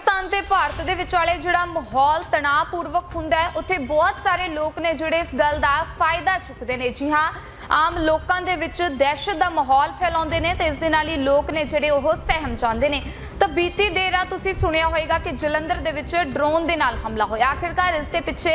ਪਾਕਿਸਤਾਨ ਤੇ ਭਾਰਤ ਦੇ ਵਿਚਾਲੇ ਜਿਹੜਾ ਮਾਹੌਲ ਤਣਾਅਪੂਰਵਕ ਹੁੰਦਾ ਹੈ, ਉੱਥੇ ਬਹੁਤ ਸਾਰੇ ਲੋਕ ਨੇ ਜਿਹੜੇ ਇਸ ਗੱਲ ਦਾ ਫਾਇਦਾ ਚੁੱਕਦੇ ਨੇ। ਜੀ ਹਾਂ, ਆਮ ਲੋਕਾਂ ਦੇ ਵਿੱਚ ਦਹਿਸ਼ਤ ਦਾ ਮਾਹੌਲ ਫੈਲਾਉਂਦੇ ਨੇ ਤੇ ਇਸ ਦੇ ਨਾਲ ਹੀ ਲੋਕ ਨੇ ਜਿਹੜੇ ਉਹ ਸਹਿਮ ਜਾਂਦੇ ਨੇ। ਤਾਂ ਬੀਤੀ ਦੇਰ ਰਾਤ ਤੁਸੀਂ ਸੁਣਿਆ ਹੋਵੇਗਾ ਕਿ ਜਲੰਧਰ ਦੇ ਵਿੱਚ ਡਰੋਨ ਦੇ ਨਾਲ ਹਮਲਾ ਹੋਇਆ। ਆਖਿਰਕਾਰ ਇਸ ਦੇ ਪਿੱਛੇ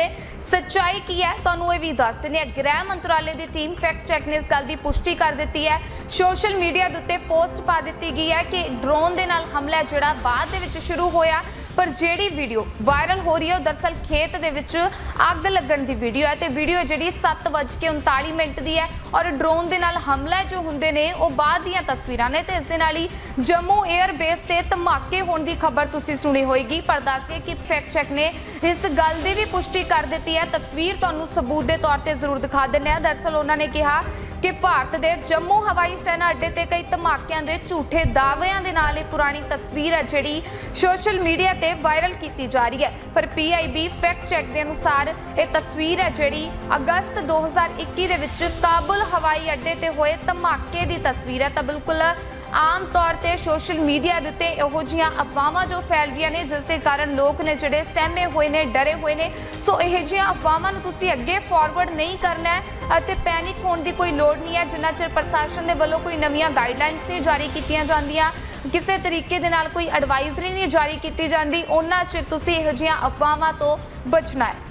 ਸੱਚਾਈ ਕੀ ਹੈ? ਤੁਹਾਨੂੰ ਇਹ ਵੀ ਦੱਸ ਦਿੰਦੇ ਹਾਂ। ਗ੍ਰਹਿ ਮੰਤਰਾਲੇ ਦੀ ਟੀਮ ਫੈਕਟ ਚੈੱਕ ਨੇ ਇਸ ਗੱਲ ਦੀ ਪੁਸ਼ਟੀ ਕਰ ਦਿੱਤੀ ਹੈ। ਸੋਸ਼ਲ ਮੀਡੀਆ ਦੇ ਉੱਤੇ ਪੋਸਟ ਪਾ ਦਿੱਤੀ ਗਈ ਹੈ ਕਿ ਡਰੋਨ ਦੇ ਨਾਲ ਹਮਲਾ ਜਿਹੜਾ ਬਾਅਦ ਦੇ ਵਿੱਚ ਸ਼ੁਰੂ ਹੋਇਆ। ਪਰ ਜਿਹੜੀ ਵੀਡੀਓ ਵਾਇਰਲ ਹੋ ਰਹੀ ਹੈ, ਉਹ ਦਰਸਲ ਖੇਤ ਦੇ ਵਿੱਚ ਅੱਗ ਲੱਗਣ ਦੀ ਵੀਡੀਓ ਹੈ ਤੇ ਵੀਡੀਓ ਜਿਹੜੀ 7:39 ਮਿੰਟ ਦੀ ਹੈ ਔਰ ਡਰੋਨ ਦੇ ਨਾਲ ਹਮਲਾ ਜੋ ਹੁੰਦੇ ਨੇ, ਉਹ ਬਾਅਦ ਦੀਆਂ ਤਸਵੀਰਾਂ ਨੇ ਤੇ ਇਸ ਦੇ ਨਾਲ ਹੀ ਜੰਮੂ 에ਅਰ ਬੇਸ ਤੇ ਧਮਾਕੇ ਹੋਣ ਦੀ ਖਬਰ ਤੁਸੀਂ ਸੁਣੀ ਹੋਏਗੀ। ਪਰ ਦੱਸਦੇ ਕਿ ਫੈਕਟ ਚੈੱਕ ਨੇ ਇਸ ਗੱਲ ਦੀ ਵੀ ਪੁਸ਼ਟੀ ਕਰ ਦਿੱਤੀ ਹੈ। ਤਸਵੀਰ ਤੁਹਾਨੂੰ ਸਬੂਤ ਦੇ ਤੌਰ ਤੇ ਜ਼ਰੂਰ ਦਿਖਾ ਦਿੰਦੇ ਆ ਦਰਸਲ ਉਹਨਾਂ ਨੇ ਕਿਹਾ ਕਿ ਭਾਰਤ ਦੇ ਜੰਮੂ ਹਵਾਈ ਸੈਨਾ ਅੱਡੇ ਤੇ ਕਈ ਧਮਾਕਿਆਂ ਦੇ ਝੂਠੇ ਦਾਅਵਿਆਂ ਦੇ ਨਾਲ ਇਹ ਪੁਰਾਣੀ ਤਸਵੀਰ ਹੈ, ਜਿਹੜੀ ਸੋਸ਼ਲ ਮੀਡੀਆ ਤੇ ਵਾਇਰਲ ਕੀਤੀ ਜਾ ਰਹੀ ਹੈ। ਪਰ ਪੀਆਈਬੀ ਫੈਕਟ ਚੈੱਕ ਦੇ ਅਨੁਸਾਰ ਇਹ ਤਸਵੀਰ ਹੈ, ਜਿਹੜੀ ਅਗਸਤ 2021 ਦੇ ਵਿੱਚ ਕਾਬੁਲ ਹਵਾਈ ਅੱਡੇ ਤੇ ਹੋਏ ਧਮਾਕੇ ਦੀ ਤਸਵੀਰ ਹੈ। ਤਾਂ ਬਿਲਕੁਲ ਆਮ ਤੌਰ ਤੇ ਸੋਸ਼ਲ ਮੀਡੀਆ ਦੇ ਉੱਤੇ ਇਹੋ ਜਿਹੀਆਂ ਅਫਵਾਹਾਂ ਜੋ ਫੈਲ ਰਹੀਆਂ ਨੇ, ਜਿਸ ਦੇ ਕਾਰਨ ਲੋਕ ਨੇ ਜਿਹੜੇ ਸਹਿਮੇ ਹੋਏ ਨੇ, ਡਰੇ ਹੋਏ ਨੇ। ਸੋ ਇਹੋ ਜਿਹੀਆਂ ਅਫਵਾਹਾਂ ਨੂੰ ਤੁਸੀਂ ਅੱਗੇ ਫਾਰਵਰਡ ਨਹੀਂ ਕਰਨਾ ਹੈ ਅਤੇ ਪੈਨਿਕ ਹੋਣ ਦੀ ਕੋਈ ਲੋੜ ਨਹੀਂ ਹੈ, ਜਿੰਨਾ ਚਿਰ ਪ੍ਰਸ਼ਾਸਨ ਦੇ ਵੱਲੋਂ ਕੋਈ ਨਵੀਆਂ ਗਾਈਡਲਾਈਨਸ ਨਹੀਂ ਜਾਰੀ ਕੀਤੀਆਂ ਜਾਂਦੀਆਂ, ਕਿਸੇ ਤਰੀਕੇ ਦੇ ਨਾਲ ਕੋਈ ਐਡਵਾਈਜ਼ਰੀ ਨਹੀਂ ਜਾਰੀ ਕੀਤੀ ਜਾਂਦੀ, ਉਹਨਾਂ ਚਿਰ ਤੁਸੀਂ ਇਹੋ ਜਿਹੀਆਂ ਅਫਵਾਹਾਂ ਤੋਂ ਬਚਣਾ ਹੈ।